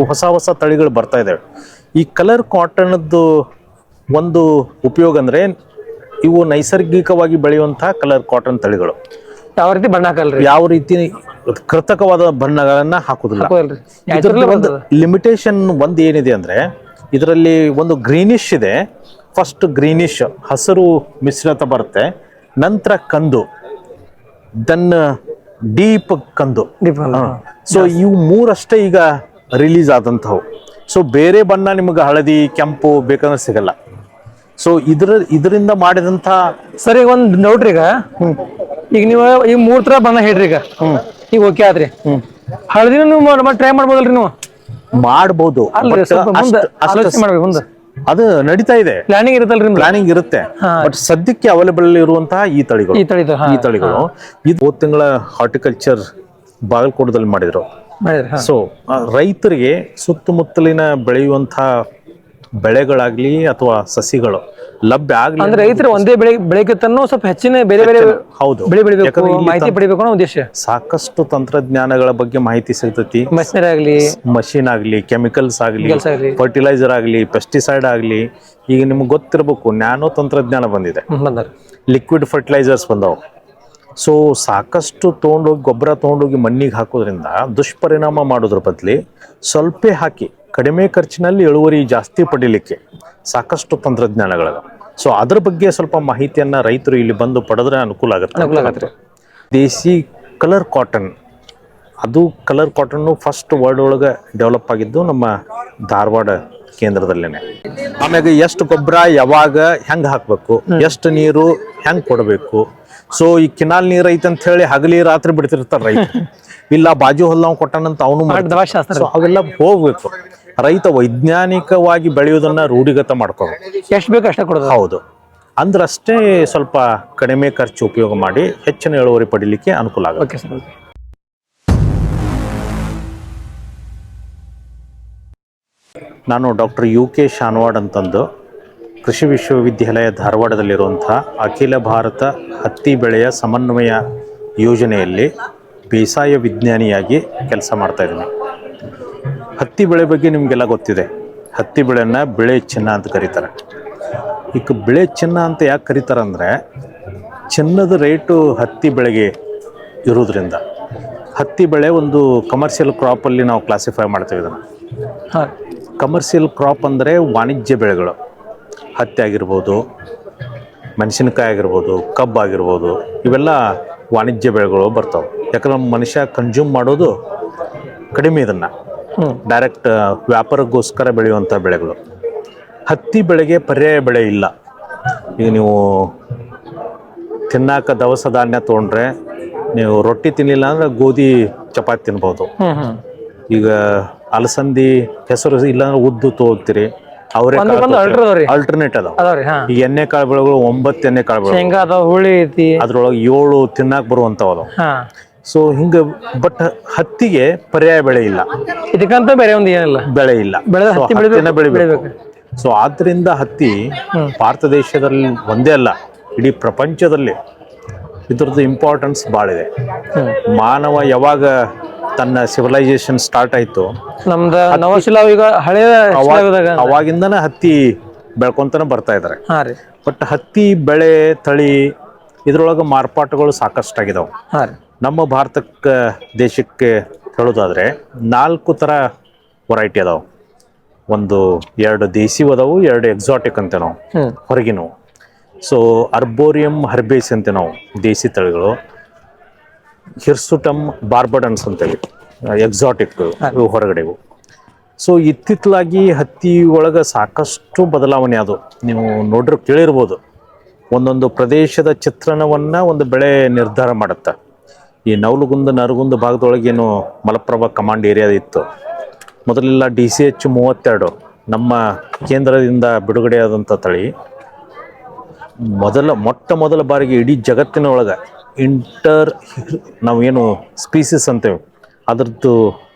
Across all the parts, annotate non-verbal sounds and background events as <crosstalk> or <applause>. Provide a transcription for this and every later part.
ಈಗ ಹೊಸ ಹೊಸ ತಳಿಗಳು ಬರ್ತಾ ಇದ್ದಾವೆ ಈ ಕಲರ್ ಕಾಟನ್ದು ಒಂದು ಉಪಯೋಗ ಅಂದರೆ ಇವು ನೈಸರ್ಗಿಕವಾಗಿ ಬೆಳೆಯುವಂತಹ ಕಲರ್ ಕಾಟನ್ ತಳಿಗಳು. ಯಾವ ರೀತಿ ಬಣ್ಣ ಹಾಕಲ್ರಿ? ಯಾವ ರೀತಿ ಕೃತಕವಾದ ಬಣ್ಣಗಳನ್ನ ಹಾಕುದಿಲ್ಲ. ಇದರಲ್ಲಿ ಒಂದು ಲಿಮಿಟೇಷನ್ ಒಂದು ಏನಿದೆ ಅಂದ್ರೆ ಇದರಲ್ಲಿ ಒಂದು ಗ್ರೀನಿಶ್ ಇದೆ. ಫಸ್ಟ್ ಗ್ರೀನಿಶ್ ಹಸಿರು ಮಿಶ್ರಿತ ಬರುತ್ತೆ. ನಂತರ ಕಂದು. ದೆನ್ ಡೀಪ್ ಕಂದು. ಸೊ ಇವು ಮೂರಷ್ಟೇ ಈಗ ರಿಲೀಸ್ ಆದಂಥವು ಸೊ ಬೇರೆ ಬಣ್ಣ ನಿಮಗೆ ಹಳದಿ ಕೆಂಪು ಬೇಕಂದ್ರೆ ಸಿಗಲ್ಲ. ಸೊ ಇದ್ರ ಇದರಿಂದ ಮಾಡಿದಂಥ ಸರ್ ಈಗ ಒಂದ್ ನೋಡ್ರಿ ಈಗ ಈಗ ನೀವು ಈ ಮೂರ್ ತರ ಬಣ್ಣ ಹೇಳ್ರಿ ಈಗ. ಈಗ ಓಕೆ ಆದ್ರಿ. ಹಳದಿನ ನೀವು ಟ್ರೈ ಮಾಡ್ಬೋದಲ್ರಿ ನೀವು? ಮಾಡ್ಬೋದು. ಅದು ನಡೀತಾ ಇದೆ. ಪ್ಲಾನಿಂಗ್ ಇರುತ್ತಲ್ರಿ ಪ್ಲಾನಿಂಗ್ ಇರುತ್ತೆ. ಬಟ್ ಸದ್ಯಕ್ಕೆ ಅವೈಲೇಬಲ್ ಇರುವಂತಹ ಈ ತಳಿಗಳು. ಈ ತಳಿಗಳು. ಇದು ಹೋದ ತಿಂಗಳ ಹಾರ್ಟಿಕಲ್ಚರ್ ಬಾಗಲಕೋಟದಲ್ಲಿ ಮಾಡಿದ್ರು. ಸೊ ರೈತರಿಗೆ ಸುತ್ತಮುತ್ತಲಿನ ಬೆಳೆಯುವಂತಹ ಬೆಳೆಗಳಾಗ್ಲಿ ಅಥವಾ ಸಸಿಗಳು ಲಭ್ಯ ಆಗ್ಲಿ ಅಂದ್ರೆ ರೈತರು ಒಂದೇ ಬೆಳೆ ಬೆಳೆಕತ್ತನ್ನು ಸ್ವಲ್ಪ ಹೆಚ್ಚಿನ ಬೇರೆ ಬೇರೆ ಹೌದು. ಬೆಳೆ ಬೆಳಿಬೇಕು ಮಾಹಿತಿ ಪಡಿಬೇಕು ಅನ್ನೋ ಉದ್ದೇಶ. ಸಾಕಷ್ಟು ತಂತ್ರಜ್ಞಾನಗಳ ಬಗ್ಗೆ ಮಾಹಿತಿ ಸಿಗ್ತೈತಿ. ಮಷಿನರಿ ಆಗ್ಲಿ. ಮಷಿನ್ ಆಗ್ಲಿ ಕೆಮಿಕಲ್ಸ್ ಆಗ್ಲಿ ಫರ್ಟಿಲೈಸರ್ ಆಗಲಿ. ಪೆಸ್ಟಿಸೈಡ್ ಆಗ್ಲಿ ಈಗ ನಿಮ್ಗೆ ಗೊತ್ತಿರಬೇಕು ನ್ಯಾನೋ ತಂತ್ರಜ್ಞಾನ ಬಂದಿದೆ. ಲಿಕ್ವಿಡ್ ಫರ್ಟಿಲೈಸರ್ಸ್ ಬಂದವು. ಸೊ ಸಾಕಷ್ಟು ತೊಗೊಂಡೋಗಿ ಗೊಬ್ಬರ ತೊಗೊಂಡೋಗಿ ಮಣ್ಣಿಗೆ ಹಾಕೋದ್ರಿಂದ ದುಷ್ಪರಿಣಾಮ ಮಾಡೋದ್ರ ಬದಲಿ ಸ್ವಲ್ಪ ಹಾಕಿ ಕಡಿಮೆ ಖರ್ಚಿನಲ್ಲಿ ಇಳುವರಿ ಜಾಸ್ತಿ ಪಡೀಲಿಕ್ಕೆ ಸಾಕಷ್ಟು ತಂತ್ರಜ್ಞಾನಗಳ ಸೊ ಅದ್ರ ಬಗ್ಗೆ ಸ್ವಲ್ಪ ಮಾಹಿತಿಯನ್ನ ರೈತರು ಇಲ್ಲಿ ಬಂದು ಪಡೆದ್ರೆ ಅನುಕೂಲ ಆಗುತ್ತೆ ದೇಸಿ ಕಲರ್ ಕಾಟನ್. ಅದು ಕಲರ್ ಕಾಟನ್ನು ಫಸ್ಟ್ ವರ್ಲ್ಡ್ ಒಳಗೆ ಡೆವಲಪ್ ಆಗಿದ್ದು ನಮ್ಮ ಧಾರವಾಡ ಕೇಂದ್ರದಲ್ಲೇನೆ. ಆಮ್ಯಾಗ ಎಷ್ಟು ಗೊಬ್ಬರ ಯಾವಾಗ ಹೆಂಗೆ ಹಾಕಬೇಕು ಎಷ್ಟು ನೀರು ಹೆಂಗೆ ಕೊಡಬೇಕು ಸೊ ಈ ಕಿನಾಲ್ ನೀರ್ ಐತೆ ಅಂತ ಹೇಳಿ ಹಗಲಿ ರಾತ್ರಿ ಬಿಡ್ತಿರ್ತಾರ ರೈತ <laughs> ಇಲ್ಲ ಬಾಜು ಹೊಲ್ದವ್ ಕೊಟ್ಟನಂತ ಅವನು ಅವೆಲ್ಲ ಹೋಗ್ಬೇಕು. ರೈತ ವೈಜ್ಞಾನಿಕವಾಗಿ ಬೆಳೆಯೋದನ್ನ ರೂಢಿಗತ ಮಾಡ್ಕೋಬೇಕು. ಎಷ್ಟು ಬೇಕು ಅಷ್ಟೇ ಕೊಡೋದು. ಹೌದು. ಅಂದ್ರಷ್ಟೇ ಸ್ವಲ್ಪ ಕಡಿಮೆ ಖರ್ಚು ಉಪಯೋಗ ಮಾಡಿ ಹೆಚ್ಚಿನ ಇಳುವರಿ ಪಡಿಲಿಕ್ಕೆ ಅನುಕೂಲ ಆಗುತ್ತೆ. ನಾನು ಡಾಕ್ಟರ್ ಯು ಕೆ ಶಾನ್ವಾಡ್ ಅಂತಂದು ಕೃಷಿ ವಿಶ್ವವಿದ್ಯಾಲಯ ಧಾರವಾಡದಲ್ಲಿರುವಂತಹ ಅಖಿಲ ಭಾರತ ಹತ್ತಿ ಬೆಳೆಯ ಸಮನ್ವಯ ಯೋಜನೆಯಲ್ಲಿ ಬೇಸಾಯ ವಿಜ್ಞಾನಿಯಾಗಿ ಕೆಲಸ ಮಾಡ್ತಾ ಇದ್ದೀನಿ. ಹತ್ತಿ ಬೆಳೆ ಬಗ್ಗೆ ನಿಮಗೆಲ್ಲ ಗೊತ್ತಿದೆ. ಹತ್ತಿ ಬೆಳೆನ ಬೆಳೆ ಚಿನ್ನ ಅಂತ ಕರೀತಾರೆ. ಈಗ ಬೆಳೆ ಚಿನ್ನ ಅಂತ ಯಾಕೆ ಕರೀತಾರೆ ಅಂದರೆ ಚಿನ್ನದ ರೇಟು ಹತ್ತಿ ಬೆಳೆಗೆ ಇರೋದ್ರಿಂದ ಹತ್ತಿ ಬೆಳೆ ಒಂದು ಕಮರ್ಷಿಯಲ್ ಕ್ರಾಪಲ್ಲಿ ನಾವು ಕ್ಲಾಸಿಫೈ ಮಾಡ್ತೀವಿ ಇದನ್ನು. ಹಾ. ಕಮರ್ಷಿಯಲ್ ಕ್ರಾಪ್ ಅಂದರೆ ವಾಣಿಜ್ಯ ಬೆಳೆಗಳು. ಹತ್ತಿ ಆಗಿರ್ಬೋದು ಮೆಣಸಿನ್ಕಾಯಿ ಆಗಿರ್ಬೋದು ಕಬ್ಬು ಆಗಿರ್ಬೋದು ಇವೆಲ್ಲ ವಾಣಿಜ್ಯ ಬೆಳೆಗಳು ಬರ್ತಾವೆ. ಯಾಕಂದ್ರೆ ಮನುಷ್ಯ ಕನ್ಸ್ಯೂಮ್ ಮಾಡೋದು ಕಡಿಮೆ ಇದನ್ನು. ಡೈರೆಕ್ಟ್ ವ್ಯಾಪಾರಕ್ಕೋಸ್ಕರ ಬೆಳೆಯುವಂಥ ಬೆಳೆಗಳು. ಹತ್ತಿ ಬೆಳೆಗೆ ಪರ್ಯಾಯ ಬೆಳೆ ಇಲ್ಲ. ಈಗ ನೀವು ತಿನ್ನಾಕ ದವಸ ಧಾನ್ಯ ತೊಗೊಂಡ್ರೆ ನೀವು ರೊಟ್ಟಿ ತಿನ್ನಲಿಲ್ಲ ಅಂದ್ರೆ ಗೋಧಿ ಚಪಾತಿ ತಿನ್ಬೋದು. ಈಗ ಅಲಸಂದಿ ಹೆಸರು ಇಲ್ಲಾಂದ್ರೆ ಉದ್ದು ತಗೋತೀರಿ ಅವರೇ ಅಲ್ಟರ್ನೇಟ್ ಅದಾವ. ಅದಾವ್ರಿ ಹಾ. ಈ ಎಣ್ಣೆ ಕಾಳು ಬೆಳೆಗಳು ಒಂಬತ್ತು ಎಣ್ಣೆ ಕಾಳು ಶೇಂಗಾ ಅದಾವ ಹುಳಿ ಐತಿ. ಅದ್ರೊಳಗೆ ಏಳು ತಿನ್ನಾಕ ಬರುವಂತಾವ ಅದಾವ. ಹಾ. ಸೊ ಹಿಂಗ ಬಟ್ ಹತ್ತಿಗೆ ಪರ್ಯಾಯ ಬೆಳೆ ಇಲ್ಲ. ಇದಕ್ಕಂತ ಬೇರೆ ಒಂದು ಏನಿಲ್ಲ. ಬೆಳೆ ಇಲ್ಲ. So, ಹತ್ತಿನ ಬೆಳಿಬೇಕು. ಸೊ ಆದ್ರಿಂದ ಹತ್ತಿ ಭಾರತ ದೇಶದಲ್ಲಿ ಒಂದೇ ಅಲ್ಲ ಇಡೀ ಪ್ರಪಂಚದಲ್ಲಿ ಇದ್ರದ್ದು ಇಂಪಾರ್ಟೆನ್ಸ್ ಭಾಳ ಇದೆ ಮಾನವ ಯಾವಾಗ ತನ್ನ ಸಿವಿಲೈಸೇಷನ್ ಸ್ಟಾರ್ಟ್ ಆಯ್ತು. ನಮ್ದ ನವಶಿಲಾ ಈಗ ಹಳೆಯ ಅವಾಗಿಂದನ ಅವಾಗಿಂದನೇ ಹತ್ತಿ ಬೆಳ್ಕೊಂತಾನೆ ಬರ್ತಾ ಇದಾರೆ. ಬಟ್ ಹತ್ತಿ ಬೆಳೆ ತಳಿ ಇದ್ರೊಳಗೆ ಮಾರ್ಪಾಟುಗಳು ಸಾಕಷ್ಟಾಗಿದಾವೆ. ನಮ್ಮ ಭಾರತಕ್ಕೆ ದೇಶಕ್ಕೆ ಹೇಳೋದಾದ್ರೆ ನಾಲ್ಕು ಥರ ವೆರೈಟಿ ಅದಾವೆ. ಒಂದು ಎರಡು ದೇಸಿ ಅದಾವು ಎರಡು ಎಕ್ಸಾಟಿಕ್ ಅಂತ ನಾವು ಹೊರಗಿನವು. ಸೊ ಅರ್ಬೋರಿಯಂ ಹರ್ಬೇಸ್ ಅಂತ ನಾವು ದೇಸಿ ತಳಿಗಳು. ಹಿರ್ಸುಟಮ್ ಬಾರ್ಬಡನ್ಸ್ ಅಂತೇಳಿ ಎಕ್ಸಾಟಿಕ್ ಇವು ಹೊರಗಡೆವು ಸೊ ಇತ್ತಿತ್ತಲಾಗಿ ಹತ್ತಿ ಒಳಗೆ ಸಾಕಷ್ಟು ಬದಲಾವಣೆ ಅದು. ನೀವು ನೋಡ್ರಿ ಕೇಳಿರ್ಬೋದು. ಒಂದೊಂದು ಪ್ರದೇಶದ ಚಿತ್ರಣವನ್ನ ಒಂದು ಬೆಳೆ ನಿರ್ಧಾರ ಮಾಡುತ್ತೆ. ಈ ನವಲುಗುಂದ ನರಗುಂದ ಭಾಗದೊಳಗೇನು ಮಲಪ್ರಭಾ ಕಮಾಂಡ್ ಏರಿಯಾ ಇತ್ತು. ಮೊದಲೆಲ್ಲ ಡಿ ಸಿ ಎಚ್ ಮೂವತ್ತೆರಡು ನಮ್ಮ ಕೇಂದ್ರದಿಂದ ಬಿಡುಗಡೆಯಾದಂಥ ತಳಿ. ಮೊದಲ ಮೊಟ್ಟ ಮೊದಲ ಬಾರಿಗೆ ಇಡೀ ಜಗತ್ತಿನ ಒಳಗೆ ಇಂಟರ್ ನಾವೇನು ಸ್ಪೀಸಿಸ್ ಅಂತೇವೆ, ಅದರದ್ದು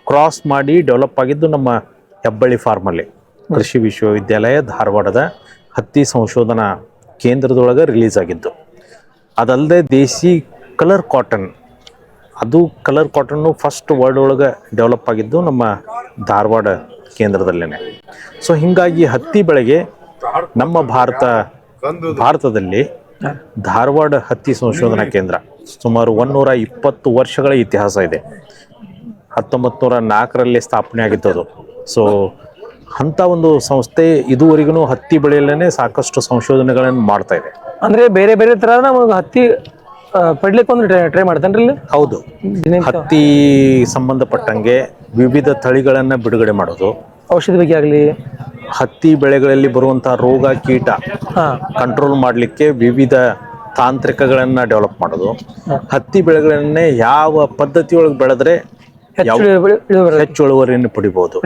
ಕ್ರಾಸ್ ಮಾಡಿ ಡೆವಲಪ್ ಆಗಿದ್ದು ನಮ್ಮ ಹೆಬ್ಬಳ್ಳಿ ಫಾರ್ಮಲ್ಲಿ ಕೃಷಿ ವಿಶ್ವವಿದ್ಯಾಲಯ ಧಾರವಾಡದ ಹತ್ತಿ ಸಂಶೋಧನಾ ಕೇಂದ್ರದೊಳಗೆ ರಿಲೀಸ್ ಆಗಿದ್ದು. ಅದಲ್ಲದೆ ದೇಸಿ ಕಲರ್ ಕಾಟನ್ ಅದು ಕಲರ್ ಕಾಟನ್ನು ಫಸ್ಟ್ ವರ್ಲ್ಡ್ ಒಳಗೆ ಡೆವಲಪ್ ಆಗಿದ್ದು ನಮ್ಮ ಧಾರವಾಡ ಕೇಂದ್ರದಲ್ಲೇ ಸೊ ಹೀಗಾಗಿ ಹತ್ತಿ ಬೆಳೆಗೆ ನಮ್ಮ ಭಾರತ, ಭಾರತದಲ್ಲಿ ಧಾರವಾಡ ಹತ್ತಿ ಸಂಶೋಧನಾ ಕೇಂದ್ರ ಸುಮಾರು ಒಂದೂರ ಇಪ್ಪತ್ತು ವರ್ಷಗಳ ಇತಿಹಾಸ ಇದೆ. ಹತ್ತೊಂಬತ್ತು ನೂರ ನಾಲ್ಕರಲ್ಲಿ ಸ್ಥಾಪನೆ ಆಗಿತ್ತು ಅದು ಸೊ ಅಂಥ ಒಂದು ಸಂಸ್ಥೆ ಇದುವರೆಗೂ ಹತ್ತಿ ಬೆಳೆಯಲ್ಲೇ ಸಾಕಷ್ಟು ಸಂಶೋಧನೆಗಳನ್ನು ಮಾಡ್ತಾ ಇದೆ. ಅಂದ್ರೆ ಬೇರೆ ಬೇರೆ ತರ ನಮಗೆ ಹತ್ತಿ ಪಡ್ಲಿಕ್ಕೆ ಒಂದು ಟ್ರೈ ಮಾಡ್ತಾನ್ರಿ ಇಲ್ಲಿ? ಹೌದು. ಹತ್ತಿ ಸಂಬಂಧಪಟ್ಟಂಗೆ ವಿವಿಧ ತಳಿಗಳನ್ನು ಬಿಡುಗಡೆ ಮಾಡೋದು. ಔಷಧಿ ಬಗ್ಗೆ ಆಗಲಿ? ಹತ್ತಿ ಬೆಳೆಗಳಲ್ಲಿ ಬರುವಂತಹ ರೋಗ ಕೀಟ ಕಂಟ್ರೋಲ್ ಮಾಡಲಿಕ್ಕೆ ವಿವಿಧ ತಾಂತ್ರಿಕಗಳನ್ನು ಡೆವಲಪ್ ಮಾಡೋದು. ಹತ್ತಿ ಬೆಳೆಗಳನ್ನೇ ಯಾವ ಪದ್ಧತಿಯೊಳಗೆ ಬೆಳೆದ್ರೆ ಹೆಚ್ಚು ಇಳುವರಿ- ಇಳುವರಿ ಹೆಚ್ಚು ಇಳುವರಿಯನ್ನು ಪಡಿಬಹುದು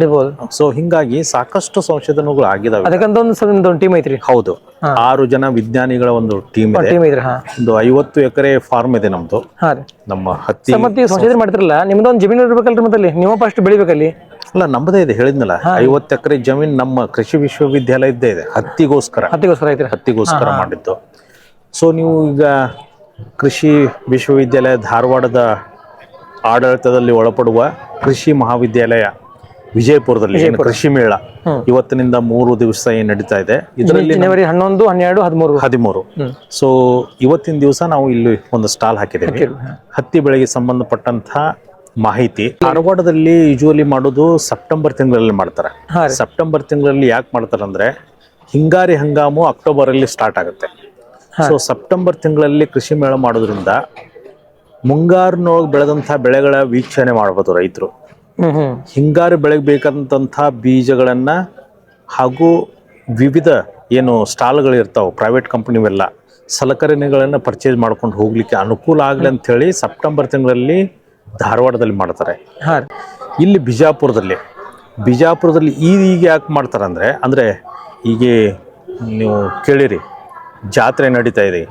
ಸೊ ಹಿಂಗಾಗಿ ಸಾಕಷ್ಟು ಸಂಶೋಧನೆಗಳು ಆಗಿದಾವೆ. ಅದಕ್ಕಂತ ಒಂದು ಟೀಮ್ ಐತ್ರಿ. ಹೌದು. ಆರು ಜನ ವಿಜ್ಞಾನಿಗಳ ಒಂದು ಟೀಮ್ ಇದೆ. ಒಂದು ಐವತ್ತು ಎಕರೆ ಫಾರ್ಮ್ ಇದೆ ನಮ್ದು. ನಮ್ಮ ಹತ್ತಿ ಸಂಶೋಧನೆ ಮಾಡ್ತಿರಲ್ಲ ನಿಮ್ದು ಒಂದು ಜಮೀನು ಇರ್ಬೇಕಲ್ರಿ ಮತ್ತಲ್ಲಿ? ನಿಮ್ಮ ನೀವು ಫಸ್ಟ್ ಬೆಳಿಬೇಕಲ್ಲಿ? ಅಲ್ಲ ನಮ್ಮದೇ ಇದೆ ಹೇಳಿದ್ನಲ್ಲ. ಐವತ್ತು ಎಕರೆ ಜಮೀನ್ ನಮ್ಮ ಕೃಷಿ ವಿಶ್ವವಿದ್ಯಾಲಯದ್ದೇ ಇದೆ. ಹತ್ತಿಗೋಸ್ಕರ. ಹತ್ತಿಗೋಸ್ಕರ ಹತ್ತಿಗೋಸ್ಕರ ಮಾಡಿದ್ದು. ಸೊ ನೀವು ಈಗ ಕೃಷಿ ವಿಶ್ವವಿದ್ಯಾಲಯ ಧಾರವಾಡದ ಆಡಳಿತದಲ್ಲಿ ಒಳಪಡುವ ಕೃಷಿ ಮಹಾವಿದ್ಯಾಲಯ ವಿಜಯಪುರದಲ್ಲಿ ಏನು ಕೃಷಿ ಮೇಳ ಇವತ್ತಿನಿಂದ ಮೂರು ದಿವಸ ಏನ್ ನಡೀತಾ ಇದೆ? ಇದರಲ್ಲಿ ಜನವರಿ ಹನ್ನೊಂದು ಹನ್ನೆರಡು ಹದಿಮೂರು. ಹದಿಮೂರು. ಸೊ ಇವತ್ತಿನ ದಿವಸ ನಾವು ಇಲ್ಲಿ ಒಂದು ಸ್ಟಾಲ್ ಹಾಕಿದ್ದೇವೆ. ಹತ್ತಿ ಬೆಳೆಗೆ ಸಂಬಂಧಪಟ್ಟಂತಹ ಮಾಹಿತಿ. ಧಾರವಾಡದಲ್ಲಿ ಯೂಶುವಲಿ ಮಾಡೋದು ಸೆಪ್ಟೆಂಬರ್ ತಿಂಗಳಲ್ಲಿ ಮಾಡ್ತಾರೆ. ಸೆಪ್ಟೆಂಬರ್ ತಿಂಗಳಲ್ಲಿ ಯಾಕೆ ಮಾಡ್ತಾರೆ ಅಂದ್ರೆ ಹಿಂಗಾರಿ ಹಂಗಾಮು ಅಕ್ಟೋಬರ್ ಅಲ್ಲಿ ಸ್ಟಾರ್ಟ್ ಆಗುತ್ತೆ. ಸೊ ಸೆಪ್ಟೆಂಬರ್ ತಿಂಗಳಲ್ಲಿ ಕೃಷಿ ಮೇಳ ಮಾಡೋದ್ರಿಂದ ಮುಂಗಾರಿನೊಳಗೆ ಬೆಳೆದಂತಹ ಬೆಳೆಗಳ ವೀಕ್ಷಣೆ ಮಾಡಬಹುದು ರೈತರು. ಹಿಂಗಾರು ಬೆಳೆಗೆ ಬೇಕಾದಂತಹ ಬೀಜಗಳನ್ನ ಹಾಗೂ ವಿವಿಧ ಏನು ಸ್ಟಾಲ್ಗಳು ಇರ್ತಾವೆ ಪ್ರೈವೇಟ್ ಕಂಪ್ನಿವೆಲ್ಲ ಸಲಕರಣೆಗಳನ್ನು ಪರ್ಚೇಸ್ ಮಾಡ್ಕೊಂಡು ಹೋಗ್ಲಿಕ್ಕೆ ಅನುಕೂಲ ಆಗಲಿ ಅಂತ ಹೇಳಿ ಸೆಪ್ಟೆಂಬರ್ ತಿಂಗಳಲ್ಲಿ ಧಾರವಾಡದಲ್ಲಿ ಮಾಡ್ತಾರೆ. ಹಾ. ಇಲ್ಲಿ ಬಿಜಾಪುರದಲ್ಲಿ ಬಿಜಾಪುರದಲ್ಲಿ ಈಗ ಯಾಕೆ ಮಾಡ್ತಾರೆ ಅಂದರೆ ಅಂದರೆ ಈಗ ನೀವು ಕೇಳಿರಿ ಜಾತ್ರೆ ನಡೀತಾ ಇದೆ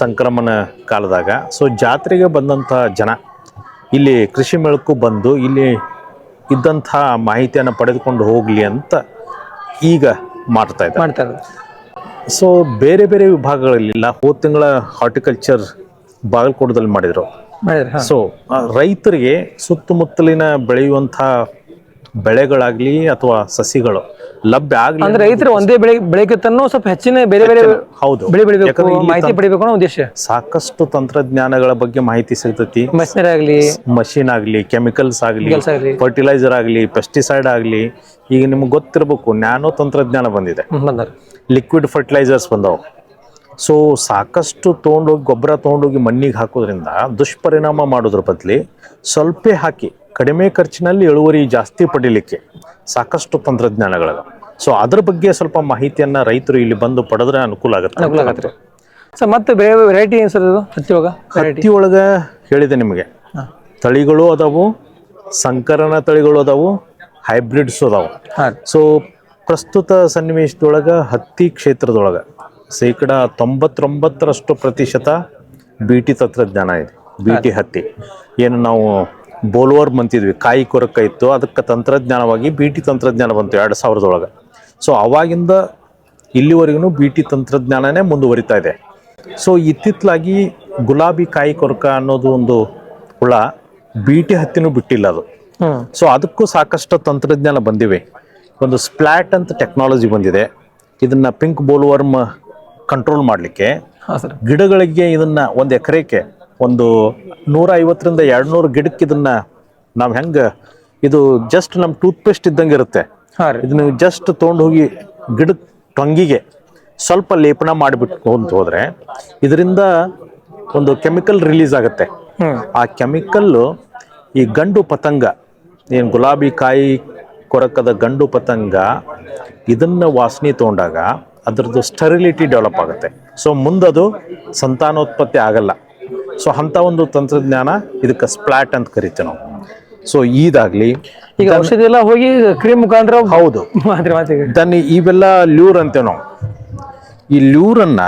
ಸಂಕ್ರಮಣ ಕಾಲದಾಗ. ಸೊ ಜಾತ್ರೆಗೆ ಬಂದಂಥ ಜನ ಇಲ್ಲಿ ಕೃಷಿ ಮೇಳಕ್ಕೂ ಬಂದು ಇಲ್ಲಿ ಇದ್ದಂಥ ಮಾಹಿತಿಯನ್ನು ಪಡೆದುಕೊಂಡು ಹೋಗಲಿ ಅಂತ ಈಗ ಮಾಡ್ತಾ ಇದ್ದಾರೆ. ಮಾಡ್ತಾರೆ ಸೊ ಬೇರೆ ಬೇರೆ ವಿಭಾಗಗಳಲ್ಲಿಲ್ಲ. ಹೋದ ತಿಂಗಳ ಹಾರ್ಟಿಕಲ್ಚರ್ ಬಾಗಲಕೋಟದಲ್ಲಿ ಮಾಡಿದರು. ಸೊ ರೈತರಿಗೆ ಸುತ್ತಮುತ್ತಲಿನ ಬೆಳೆಯುವಂಥ ಬೆಳೆಗಳಾಗ್ಲಿ ಅಥವಾ ಸಸಿಗಳು ಲಭ್ಯ ಆಗ್ಲಿ ಅಂದ್ರೆ ರೈತರು ಒಂದೇ ಬೆಳೆ ಬೆಳೆಕತ್ತನ್ನು ಸ್ವಲ್ಪ ಹೆಚ್ಚಿನ ಬೇರೆ ಬೇರೆ ಹೌದು. ಬೆಳೆ ಬೆಳಿಬೇಕು ಯಾಕಂದ್ರೆ ಇಲ್ಲಿ ಮಾಹಿತಿ ಪಡಿಬೇಕು ಅನ್ನೋ ಉದ್ದೇಶ. ಸಾಕಷ್ಟು ತಂತ್ರಜ್ಞಾನಗಳ ಬಗ್ಗೆ ಮಾಹಿತಿ ಸಿಗ್ತೈತಿ. ಮಷಿನರಿ ಆಗ್ಲಿ. ಮಷಿನ್ ಆಗ್ಲಿ ಕೆಮಿಕಲ್ಸ್ ಆಗ್ಲಿ ಕೆಲಸ ಆಗಲಿ. ಫರ್ಟಿಲೈಸರ್ ಆಗ್ಲಿ ಪೆಸ್ಟಿಸೈಡ್ ಆಗಲಿ ಈಗ ನಿಮ್ಗೆ ಗೊತ್ತಿರಬೇಕು ನ್ಯಾನೋ ತಂತ್ರಜ್ಞಾನ ಬಂದಿದೆ. ಬಂದಾರ ಲಿಕ್ವಿಡ್ ಫರ್ಟಿಲೈಸರ್ಸ್ ಬಂದವು. ಸೊ ಸಾಕಷ್ಟು ತೊಗೊಂಡೋಗಿ ಗೊಬ್ಬರ ತೊಗೊಂಡೋಗಿ ಮಣ್ಣಿಗೆ ಹಾಕೋದ್ರಿಂದ ದುಷ್ಪರಿಣಾಮ ಮಾಡೋದ್ರ ಬದಲಿ ಸ್ವಲ್ಪ ಹಾಕಿ ಕಡಿಮೆ ಖರ್ಚಿನಲ್ಲಿ ಇಳುವರಿ ಜಾಸ್ತಿ ಪಡಿಲಿಕ್ಕೆ ಸಾಕಷ್ಟು ತಂತ್ರಜ್ಞಾನಗಳಿವೆ ಸೊ ಅದ್ರ ಬಗ್ಗೆ ಸ್ವಲ್ಪ ಮಾಹಿತಿಯನ್ನ ರೈತರು ಇಲ್ಲಿ ಬಂದು ಪಡೆದ್ರೆ ಅನುಕೂಲ ಆಗುತ್ತೆ. ಅನುಕೂಲ ಆಗತ್ತೆ. ಸರ್ ಮತ್ತೆ ಬೇರೆ ವೆರೈಟಿ ಏನು ಸರ್ ಇದು? ಹತ್ತಿ ಒಳಗ ಹತ್ತಿ ಒಳಗ ಹೇಳಿದೆ ನಿಮಗೆ. ತಳಿಗಳು ಅದಾವು ಸಂಕರಣ ತಳಿಗಳು ಅದಾವು ಹೈಬ್ರಿಡ್ಸ್ ಅದಾವು. ಹಾಂ. ಸೊ ಪ್ರಸ್ತುತ ಸನ್ನಿವೇಶದೊಳಗ ಹತ್ತಿ ಕ್ಷೇತ್ರದೊಳಗ ಶೇಕಡ ತೊಂಬತ್ತೊಂಬತ್ತರಷ್ಟು ಪ್ರತಿಶತ ಬಿ ಟಿ ತಂತ್ರಜ್ಞಾನ ಇದೆ. ಬಿ ಟಿ ಹತ್ತಿ. ಏನು ನಾವು ಬೋಲ್ವರ್ಮ್ ಅಂತಿದ್ವಿ ಕಾಯಿ ಕೊರಕ ಇತ್ತು. ಅದಕ್ಕೆ ತಂತ್ರಜ್ಞಾನವಾಗಿ ಬಿ ಟಿ ತಂತ್ರಜ್ಞಾನ ಬಂತು ಎರಡು ಸಾವಿರದೊಳಗೆ. ಸೊ ಅವಾಗಿಂದ ಇಲ್ಲಿವರೆಗೂ ಬಿ ಟಿ ತಂತ್ರಜ್ಞಾನನೇ ಮುಂದುವರಿತಾ ಇದೆ. ಸೊ ಇತ್ತಿತ್ತಲಾಗಿ ಗುಲಾಬಿ ಕಾಯಿ ಕೊರಕ ಅನ್ನೋದು ಒಂದು ಹುಳ ಬಿ ಟಿ ಹತ್ತಿನೂ ಬಿಟ್ಟಿಲ್ಲ ಅದು. ಸೊ ಅದಕ್ಕೂ ಸಾಕಷ್ಟು ತಂತ್ರಜ್ಞಾನ ಬಂದಿವೆ. ಒಂದು ಸ್ಪ್ಲಾಟ್ ಅಂತ ಟೆಕ್ನಾಲಜಿ ಬಂದಿದೆ. ಇದನ್ನ ಪಿಂಕ್ ಬೋಲ್ವರ್ಮ್ ಕಂಟ್ರೋಲ್ ಮಾಡಲಿಕ್ಕೆ ಗಿಡಗಳಿಗೆ ಇದನ್ನ ಒಂದು ಎಕರೆಗೆ ಒಂದು ನೂರ ಐವತ್ತರಿಂದ ಎರಡು ನೂರು ಗಿಡಕ್ಕೆ ಇದನ್ನ ನಾವು ಹೆಂಗೆ ಇದು ಜಸ್ಟ್ ನಮ್ಮ ಟೂತ್ ಪೇಸ್ಟ್ ಇದ್ದಂಗೆ ಇರುತ್ತೆ. ಇದನ್ನ ಜಸ್ಟ್ ತೊಗೊಂಡು ಹೋಗಿ ಗಿಡದ ಟೊಂಗಿಗೆ ಸ್ವಲ್ಪ ಲೇಪನ ಮಾಡಿಬಿಟ್ಟು ಅಂತ ಹೋದ್ರೆ ಇದರಿಂದ ಒಂದು ಕೆಮಿಕಲ್ ರಿಲೀಸ್ ಆಗುತ್ತೆ. ಆ ಕೆಮಿಕಲ್ಲು ಈ ಗಂಡು ಪತಂಗ ಏನು ಗುಲಾಬಿ ಕಾಯಿ ಕೊರಕದ ಗಂಡು ಪತಂಗ ಇದನ್ನ ವಾಸನೆ ತೊಗೊಂಡಾಗ ಅದರದ್ದು ಸ್ಟೆರಿಲಿಟಿ ಡೆವಲಪ್ ಆಗುತ್ತೆ. ಸೊ ಮುಂದದು ಸಂತಾನೋತ್ಪತ್ತಿ ಆಗಲ್ಲ. ಸೊ ಅಂಥ ಒಂದು ತಂತ್ರಜ್ಞಾನ ಇದಕ್ಕೆ ಸ್ಪ್ಲಾಟ್ ಅಂತ ಕರಿತೀವಿ ನಾವು. ಸೊ ಇದಾಗ್ಲಿ ಈಗ ಔಷಧಿ ಎಲ್ಲ ಹೋಗಿ ಕ್ರೀಮ್ ಮುಖಾಂತರ ಹೌದು. ದನ್ ಇವೆಲ್ಲ ಲ್ಯೂರ್ ಅಂತೇವೆ ನಾವು. ಈ ಲ್ಯೂರನ್ನ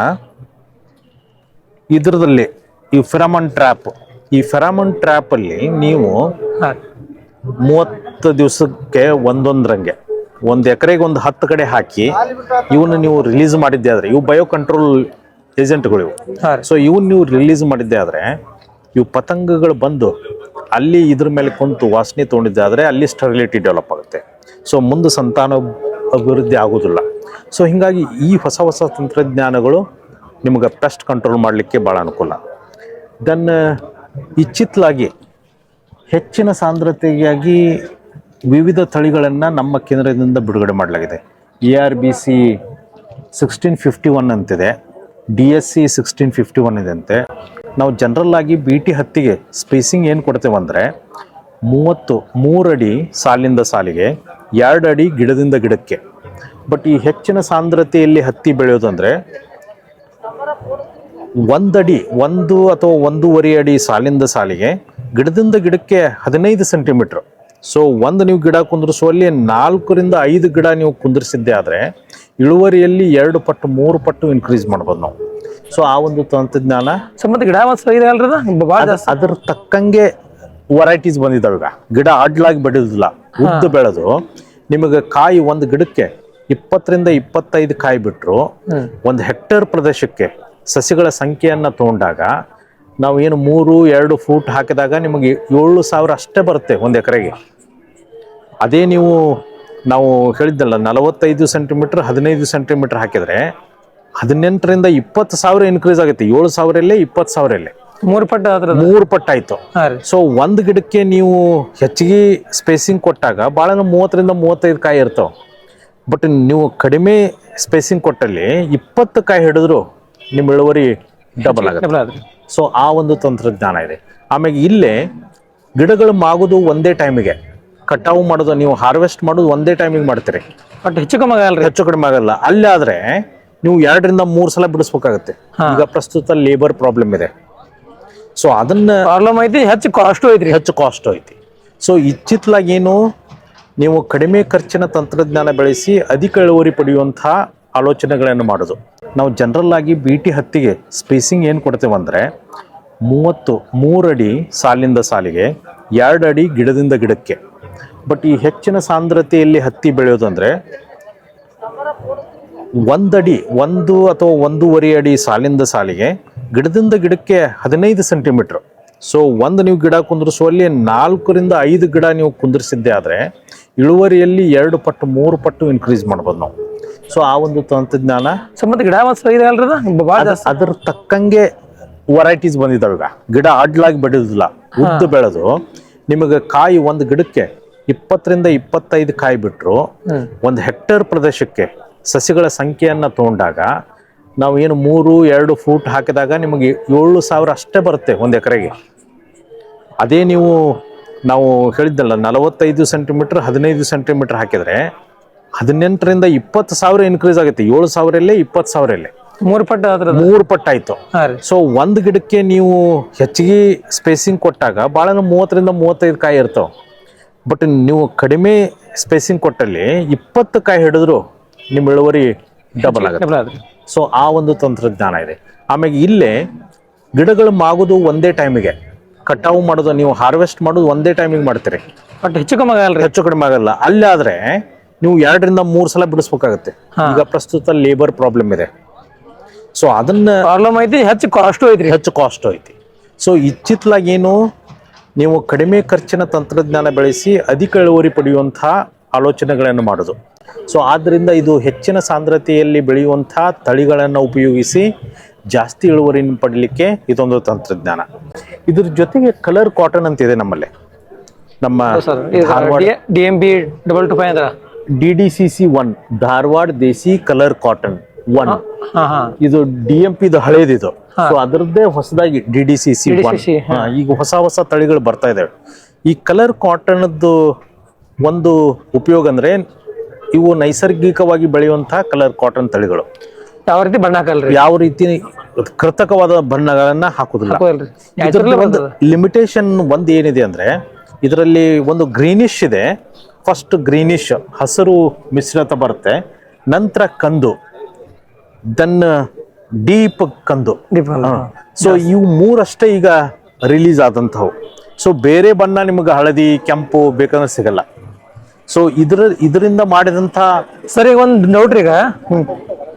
ಇದರದಲ್ಲಿ ಈ ಫೆರಾಮನ್ ಟ್ರ್ಯಾಪ್ ಈ ಫೆರಾಮನ್ ಟ್ರ್ಯಾಪ್ ಅಲ್ಲಿ ನೀವು ಮೂವತ್ತು ದಿವಸಕ್ಕೆ ಒಂದೊಂದ್ರಂಗೆ ಒಂದು ಎಕರೆಗೆ ಒಂದು ಹತ್ತು ಕಡೆ ಹಾಕಿ ಇವನ್ನ ನೀವು ರಿಲೀಸ್ ಮಾಡಿದ್ದೆ ಆದ್ರೆ ಇವು ಬಯೋ ಕಂಟ್ರೋಲ್ ಏಜೆಂಟ್ಗಳು ಇವು. ಸೊ ಇವನ್ ನೀವು ರಿಲೀಸ್ ಮಾಡಿದ್ದೆ ಆದ್ರೆ ಇವು ಪತಂಗಗಳು ಬಂದು ಅಲ್ಲಿ ಇದ್ರ ಮೇಲೆ ಕುಂತು ವಾಸನೆ ತೊಗೊಂಡಿದ್ದಾದ್ರೆ ಅಲ್ಲಿ ಸ್ಟೆರಿಲಿಟಿ ಡೆವಲಪ್ ಆಗುತ್ತೆ. ಸೊ ಮುಂದೆ ಸಂತಾನ ಅಭಿವೃದ್ಧಿ ಆಗೋದಿಲ್ಲ. ಸೊ ಹೀಗಾಗಿ ಈ ಹೊಸ ಹೊಸ ತಂತ್ರಜ್ಞಾನಗಳು ನಿಮಗೆ ಪೆಸ್ಟ್ ಕಂಟ್ರೋಲ್ ಮಾಡಲಿಕ್ಕೆ ಭಾಳ ಅನುಕೂಲ. ದೆನ್ ಇಚ್ಚಿತ್ಲಾಗಿ ಹೆಚ್ಚಿನ ಸಾಂದ್ರತೆಯಾಗಿ ವಿವಿಧ ತಳಿಗಳನ್ನು ನಮ್ಮ ಕೇಂದ್ರದಿಂದ ಬಿಡುಗಡೆ ಮಾಡಲಾಗಿದೆ. A R B C sixteen fifty one ಅಂತಿದೆ. D S C sixteen fifty one ಇದೆ ಅಂತೆ ನಾವು ಜನರಲ್ ಆಗಿ ಬಿ ಟಿ ಹತ್ತಿಗೆ ಸ್ಪೇಸಿಂಗ್ ಏನು ಕೊಡ್ತೇವೆ ಅಂದರೆ ಮೂವತ್ತು, ಮೂರಡಿ ಸಾಲಿಂದ ಸಾಲಿಗೆ ಎರಡು ಅಡಿ ಗಿಡದಿಂದ ಗಿಡಕ್ಕೆ. ಬಟ್ ಈ ಹೆಚ್ಚಿನ ಸಾಂದ್ರತೆಯಲ್ಲಿ ಹತ್ತಿ ಬೆಳೆಯೋದಂದರೆ ಒಂದಡಿ, ಒಂದು ಅಥವಾ ಒಂದೂವರೆ ಅಡಿ ಸಾಲಿಂದ ಸಾಲಿಗೆ, ಗಿಡದಿಂದ ಗಿಡಕ್ಕೆ ಹದಿನೈದು ಸೆಂಟಿಮೀಟ್ರ್ ಸೊ ಒಂದು ನೀವು ಗಿಡ ಕುಂದ್ರಿಸುವಲ್ಲಿ ನಾಲ್ಕರಿಂದ ಐದು ಗಿಡ ನೀವು ಕುಂದಿರಿಸಿದ್ದೆ ಆದರೆ ಇಳುವರಿಯಲ್ಲಿ ಎರಡು ಪಟ್ಟು ಮೂರು ಪಟ್ಟು ಇನ್ಕ್ರೀಸ್ ಮಾಡ್ಬೋದು ನಾವು. ಸೊ ಆ ಒಂದು ತಂತ್ರಜ್ಞಾನ ಸೊ ಮತ್ತೆ ಗಿಡ ಇದೆ ಅಲ್ರಿ ಅದ್ರ ತಕ್ಕಂಗೆ ವೆರೈಟೀಸ್ ಬಂದಿದ್ದಾವೆ ಈಗ. ಗಿಡ ಅಡ್ಲಾಗಿ ಬೆಳೆದಿಲ್ಲ ಉದ್ದ ಬೆಳೆದು ನಿಮಗೆ ಕಾಯಿ ಒಂದು ಗಿಡಕ್ಕೆ ಇಪ್ಪತ್ತರಿಂದ ಇಪ್ಪತ್ತೈದು ಕಾಯಿ ಬಿಟ್ಟರು ಒಂದು ಹೆಕ್ಟೇರ್ ಪ್ರದೇಶಕ್ಕೆ ಸಸಿಗಳ ಸಂಖ್ಯೆಯನ್ನು ತಗೊಂಡಾಗ ನಾವು ಏನು ಮೂರು ಎರಡು ಫೂಟ್ ಹಾಕಿದಾಗ ನಿಮಗೆ ಏಳು ಸಾವಿರ ಅಷ್ಟೇ ಬರುತ್ತೆ ಒಂದು ಎಕರೆಗೆ. ಅದೇ ನೀವು ನಾವು ಹೇಳಿದ್ದಲ್ಲ ನಲವತ್ತೈದು ಸೆಂಟಿಮೀಟರ್ ಹದಿನೈದು ಸೆಂಟಿಮೀಟರ್ ಹಾಕಿದ್ರೆ ಹದಿನೆಂಟರಿಂದ ಇಪ್ಪತ್ತು ಸಾವಿರ ಇನ್ಕ್ರೀಸ್ ಆಗುತ್ತೆ. ಏಳು ಸಾವಿರಲ್ಲೇ ಇಪ್ಪತ್ತು ಸಾವಿರಲ್ಲೇ. ಮೂರು ಪಟ್ಟು ಆದ್ರೆ ಮೂರು ಪಟ್ಟು ಆಯ್ತು. ಸೊ ಒಂದು ಗಿಡಕ್ಕೆ ನೀವು ಹೆಚ್ಚಿಗೆ ಸ್ಪೇಸಿಂಗ್ ಕೊಟ್ಟಾಗ ಭಾಳ ಮೂವತ್ತರಿಂದ ಮೂವತ್ತೈದು ಕಾಯಿ ಇರ್ತಾವೆ. ಬಟ್ ನೀವು ಕಡಿಮೆ ಸ್ಪೇಸಿಂಗ್ ಕೊಟ್ಟಲ್ಲಿ ಇಪ್ಪತ್ತು ಕಾಯಿ ಹಿಡಿದ್ರು ನಿಮ್ಮ ಇಳುವರಿ ಡಬಲ್ ಆಗುತ್ತೆ. ಸೊ ಆ ಒಂದು ತಂತ್ರಜ್ಞಾನ ಇದೆ. ಆಮೇಲೆ ಇಲ್ಲೇ ಗಿಡಗಳು ಮಾಗೋದು ಒಂದೇ ಟೈಮಿಗೆ ಕಟಾವು ಮಾಡೋದು ನೀವು ಹಾರ್ವೆಸ್ಟ್ ಮಾಡೋದು ಒಂದೇ ಟೈಮಿಗೆ ಮಾಡ್ತೀರಿ. ಬಟ್ ಹೆಚ್ಚು ಕಮ್ಮಿ ಆಗಲ್ಲ ಹೆಚ್ಚು ಕಡಿಮೆ ಆಗಲ್ಲ. ಅಲ್ಲೇ ಆದ್ರೆ ನೀವು ಎರಡರಿಂದ ಮೂರು ಸಲ ಬಿಡಿಸ್ಬೇಕಾಗತ್ತೆ. ಈಗ ಪ್ರಸ್ತುತ ಲೇಬರ್ ಪ್ರಾಬ್ಲಮ್ ಇದೆ. ಸೊ ಅದನ್ನ ಪ್ರಾಬ್ಲಮ್ ಐತಿ ಹೆಚ್ಚು ಕಾಸ್ಟ್ ಐತಿ ಹೆಚ್ಚು ಕಾಸ್ಟ್ ಐತಿ. ಸೊ ಇಚ್ಚಿತ್ಲಾಗಿ ಏನು ನೀವು ಕಡಿಮೆ ಖರ್ಚಿನ ತಂತ್ರಜ್ಞಾನ ಬೆಳೆಸಿ ಅಧಿಕ ಇಳುವರಿ ಪಡೆಯುವಂತಹ ಆಲೋಚನೆಗಳನ್ನು ಮಾಡೋದು. ನಾವು ಜನರಲ್ ಆಗಿ ಬಿ ಟಿ ಹತ್ತಿಗೆ ಸ್ಪೇಸಿಂಗ್ ಏನು ಕೊಡ್ತೇವೆ ಅಂದರೆ ಮೂವತ್ತು ಮೂರಡಿ ಸಾಲಿಂದ ಸಾಲಿಗೆ ಎರಡು ಅಡಿ ಗಿಡದಿಂದ ಗಿಡಕ್ಕೆ. ಬಟ್ ಈ ಹೆಚ್ಚಿನ ಸಾಂದ್ರತೆಯಲ್ಲಿ ಹತ್ತಿ ಬೆಳೆಯೋದಂದ್ರೆ ಒಂದಡಿ ಒಂದು ಅಥವಾ ಒಂದೂವರೆ ಅಡಿ ಸಾಲಿಂದ ಸಾಲಿಗೆ ಗಿಡದಿಂದ ಗಿಡಕ್ಕೆ ಹದಿನೈದು ಸೆಂಟಿಮೀಟ್ರ್ ಸೊ ಒಂದು ನೀವು ಗಿಡ ಕುಂದ್ರಿಸುವಲ್ಲಿ ನಾಲ್ಕರಿಂದ ಐದು ಗಿಡ ನೀವು ಕುಂದಿರಿಸಿದ್ದೆ ಆದರೆ ಇಳುವರಿಯಲ್ಲಿ ಎರಡು ಪಟ್ಟು ಮೂರು ಪಟ್ಟು ಇನ್ಕ್ರೀಸ್ ಮಾಡ್ಬೋದು ನಾವು. ಸೊ ಆ ಒಂದು ತಂತ್ರಜ್ಞಾನ ಸೊ ಮತ್ತೆ ಗಿಡ ಅದ್ರ ತಕ್ಕಂಗೆ ವೆರೈಟೀಸ್ ಬಂದಿದ್ದಾವೆ ಈಗ. ಗಿಡ ಅಡ್ಲಾಗಿ ಬೆಳೆಯೋದಿಲ್ಲ ಉದ್ದ ಬೆಳೆದು ನಿಮಗೆ ಕಾಯಿ ಒಂದು ಗಿಡಕ್ಕೆ ಇಪ್ಪತ್ತರಿಂದ ಇಪ್ಪತ್ತೈದು ಕಾಯಿ ಬಿಟ್ಟರು ಒಂದು ಹೆಕ್ಟೇರ್ ಪ್ರದೇಶಕ್ಕೆ ಸಸಿಗಳ ಸಂಖ್ಯೆಯನ್ನು ತಗೊಂಡಾಗ ನಾವು ಏನು ಮೂರು ಎರಡು ಫೂಟ್ ಹಾಕಿದಾಗ ನಿಮಗೆ ಏಳು ಸಾವಿರ ಅಷ್ಟೇ ಬರುತ್ತೆ ಒಂದು ಎಕರೆಗೆ. ಅದೇ ನೀವು ನಾವು ಹೇಳಿದ್ದಲ್ಲ ನಲವತ್ತೈದು ಸೆಂಟಿಮೀಟರ್ ಹದಿನೈದು ಸೆಂಟಿಮೀಟರ್ ಹಾಕಿದ್ರೆ ಹದಿನೆಂಟರಿಂದ ಇಪ್ಪತ್ತು ಸಾವಿರ ಇನ್ಕ್ರೀಸ್ ಆಗುತ್ತೆ. ಏಳು ಸಾವಿರಲ್ಲೇ ಇಪ್ಪತ್ತು ಸಾವಿರಲ್ಲೇ. ಮೂರು ಪಟ್ಟು ಆದ್ರೆ ಮೂರು ಪಟ್ಟಾಯ್ತು ಸೊ ಒಂದು ಗಿಡಕ್ಕೆ ನೀವು ಹೆಚ್ಚಿಗೆ ಸ್ಪೇಸಿಂಗ್ ಕೊಟ್ಟಾಗ ಭಾಳ ಮೂವತ್ತರಿಂದ ಮೂವತ್ತೈದು ಕಾಯಿ ಇರ್ತಾವೆ. ಬಟ್ ನೀವು ಕಡಿಮೆ ಸ್ಪೇಸಿಂಗ್ ಕೊಟ್ಟಲ್ಲಿ ಇಪ್ಪತ್ತು ಕಾಯಿ ಹಿಡಿದ್ರು ನಿಮ್ಮ ಇಳುವರಿ ಡಬಲ್ ಆಗುತ್ತೆ. ಸೊ ಆ ಒಂದು ತಂತ್ರಜ್ಞಾನ ಇದೆ. ಆಮೇಲೆ ಇಲ್ಲೇ ಗಿಡಗಳು ಮಾಗೋದು ಒಂದೇ ಟೈಮಿಗೆ ಕಟಾವು ಮಾಡೋದು ನೀವು ಹಾರ್ವೆಸ್ಟ್ ಮಾಡೋದು ಒಂದೇ ಟೈಮಿಗೆ ಮಾಡ್ತೀರಿ. ಬಟ್ ಹೆಚ್ಚು ಕಮ್ಮಿ ಆಗಲ್ಲ ಹೆಚ್ಚು ಕಡಿಮೆ ಆಗಲ್ಲ. ಅಲ್ಲಿ ಆದ್ರೆ ನೀವು ಎರಡರಿಂದ ಮೂರು ಸಲ ಬಿಡಿಸ್ಬೇಕಾಗತ್ತೆ. ಈಗ ಪ್ರಸ್ತುತ ಲೇಬರ್ ಪ್ರಾಬ್ಲಮ್ ಇದೆ. ಸೊ ಅದನ್ನ ಪ್ರಾಬ್ಲಮ್ ಐತಿ ಹೆಚ್ಚು ಕಾಸ್ಟು ಐತಿ ಹೆಚ್ಚು ಕಾಸ್ಟ್ ಐತಿ. ಸೊ ಇಚ್ಚಿತ್ಲಾಗಿ ಏನು ನೀವು ಕಡಿಮೆ ಖರ್ಚಿನ ತಂತ್ರಜ್ಞಾನ ಬೆಳೆಸಿ ಅಧಿಕ ಇಳುವರಿ ಪಡೆಯುವಂತಹ ಆಲೋಚನೆಗಳನ್ನು ಮಾಡೋದು. ಸೊ ಆದ್ದರಿಂದ ಇದು ಹೆಚ್ಚಿನ ಸಾಂದ್ರತೆಯಲ್ಲಿ ಬೆಳೆಯುವಂಥ ತಳಿಗಳನ್ನು ಉಪಯೋಗಿಸಿ ಜಾಸ್ತಿ ಇಳುವರಿ ಪಡಲಿಕ್ಕೆ ಇದೊಂದು ತಂತ್ರಜ್ಞಾನ. ಇದ್ರ ಜೊತೆಗೆ ಕಲರ್ ಕಾಟನ್ ಅಂತ ಇದೆ ನಮ್ಮಲ್ಲಿ ನಮ್ಮ D M B double two five ಅಂದ್ರ? D D C C one Dharwad desi colour cotton. One ಇದು ಡಿ ಎಂ ಪಿ ಹಳೇದಿದು. ಸೊ ಅದರದ್ದೇ ಹೊಸದಾಗಿ D D C C one ಈಗ ಹೊಸ ಹೊಸ ತಳಿಗಳು ಬರ್ತಾ ಇದಾವೆ. ಈ ಕಲರ್ ಕಾಟನ್ದು ಒಂದು ಉಪಯೋಗ ಅಂದ್ರೆ ಇವು ನೈಸರ್ಗಿಕವಾಗಿ ಬೆಳೆಯುವಂತಹ ಕಲರ್ ಕಾಟನ್ ತಳಿಗಳು. ಯಾವ ರೀತಿ ಬಣ್ಣ ಹಾಕಲ್ರಿ? ಯಾವ ರೀತಿ ಕೃತಕವಾದ ಬಣ್ಣಗಳನ್ನ ಹಾಕುದಿಲ್ಲ. ಒಂದು ಲಿಮಿಟೇಷನ್ ಒಂದು ಏನಿದೆ ಅಂದ್ರೆ ಇದರಲ್ಲಿ ಒಂದು ಗ್ರೀನಿಶ್ ಇದೆ. ಫಸ್ಟ್ ಗ್ರೀನಿಶ್ ಹಸಿರು ಮಿಶ್ರಿತ ಬರುತ್ತೆ. ನಂತರ ಕಂದು. ದೆನ್ ಡೀಪ್ ಕಂದು. ಸೊ ಇವು ಮೂರಷ್ಟೇ ಈಗ ರಿಲೀಸ್ ಆದಂತವು ಸೊ ಬೇರೆ ಬಣ್ಣ ನಿಮಗೆ ಹಳದಿ ಕೆಂಪು ಬೇಕಂದ್ರೆ ಸಿಗಲ್ಲ. ಸೊ ಇದ್ರ ಇದರಿಂದ ಮಾಡಿದಂತ ಸರಿ ಈಗ ಒಂದ್ ಡೌಟ್ ರೀ ಈಗ.